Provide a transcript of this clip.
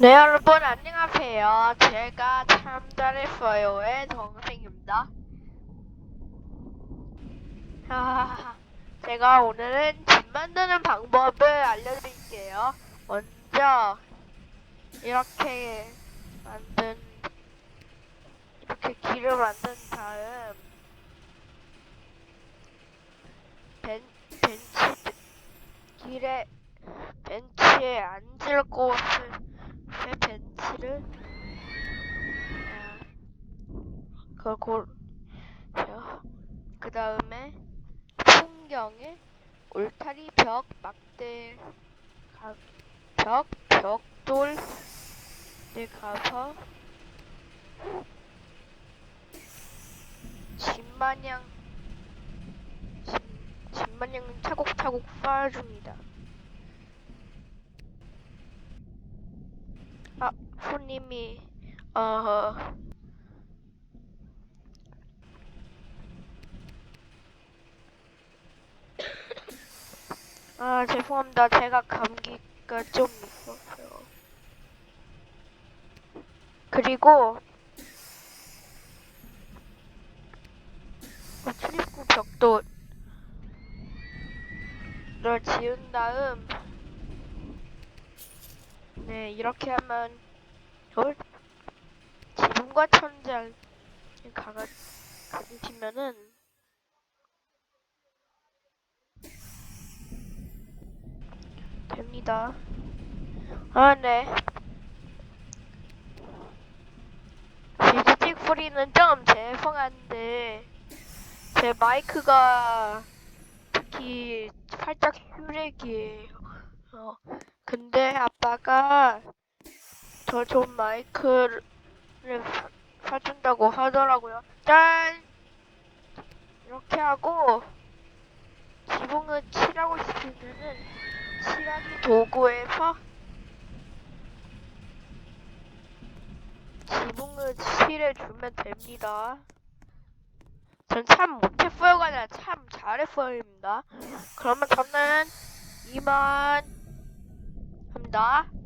네 여러분 안녕하세요. 제가 참 잘했어요의 동생입니다. 아, 제가 오늘은 집 만드는 방법을 알려드릴게요. 먼저 이렇게 만든 이렇게 길을 만든 다음 벤, 벤치 길에 벤치에 앉을 곳을 새 그걸 골, 그 다음에 풍경에 울타리 벽 막대 가, 벽 벽돌에 가서 집마냥 집, 집마냥 차곡차곡 쌓아줍니다. 아, 손님이 어 아, 죄송합니다. 제가 감기가 좀 있었어요. 그리고 어, 출입구 를 지은 다음 네, 이렇게 하면 어? 지붕과 천장 가가 가지면은 됩니다. 아, 네. 비지직 소리는 좀 죄송한데 제 마이크가 특히 살짝 휴렉이에요. 어, 근데 아빠가 저 좋은 마이크를 사- 사준다고 하더라고요. 짠! 이렇게 하고 지붕을 칠하고 싶으면은 칠하기 도구에서 지붕을 칠해주면 됩니다. 전 참 못했어요가 아니라 참 잘했어요입니다. 그러면 저는 이만 합니다.